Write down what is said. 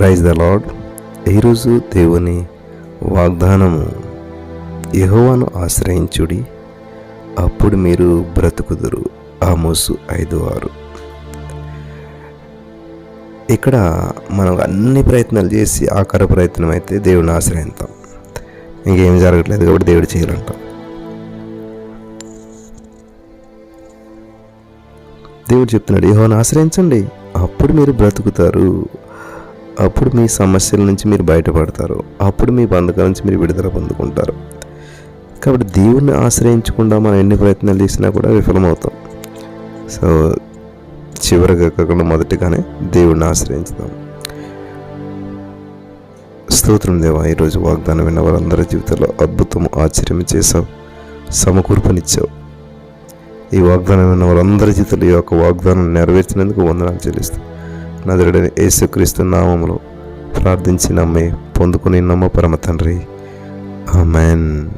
Praise the lord ఈరోజు దేవుని వాగ్దానము యహోవాను ఆశ్రయించుడి అప్పుడు మీరు బ్రతుకుదురు. ఆమోసు ఐదు ఆరు. ఇక్కడ మనం అన్ని ప్రయత్నాలు చేసి ఆకార ప్రయత్నం అయితే దేవుని ఆశ్రయిస్తాం. ఇంకేం జరగట్లేదు కాబట్టి దేవుడు చేయాలంటాం. దేవుడు చెప్తున్నాడు యెహోవాను ఆశ్రయించండి అప్పుడు మీరు బ్రతుకుతారు. అప్పుడు మీ సమస్యల నుంచి మీరు బయటపడతారు. అప్పుడు మీ బంధకాల నుంచి మీరు విడుదల పొందుకుంటారు. కాబట్టి దేవుణ్ణి ఆశ్రయించకుండా మనం ఎన్ని ప్రయత్నాలు చేసినా కూడా విఫలమవుతాం. సో చివరిగా కాకుండా మొదటిగానే దేవుణ్ణి ఆశ్రయించుదాం. స్తోత్రం దేవా ఈరోజు వాగ్దానం విన్న వారందరి జీవితంలో అద్భుతం ఆశ్చర్యం చేసావు సమకూర్పునిచ్చావు. ఈ వాగ్దానం విన్న వారందరి జీవితంలో ఈ యొక్క వాగ్దానం నెరవేర్చినందుకు వందనాలు చెల్లిస్తాం. నదుడైన యేసుక్రీస్తు నామంలో ప్రార్థించి నమ్మే పొందుకుని నమ్మ పరమ తండ్రి. ఆమెన్.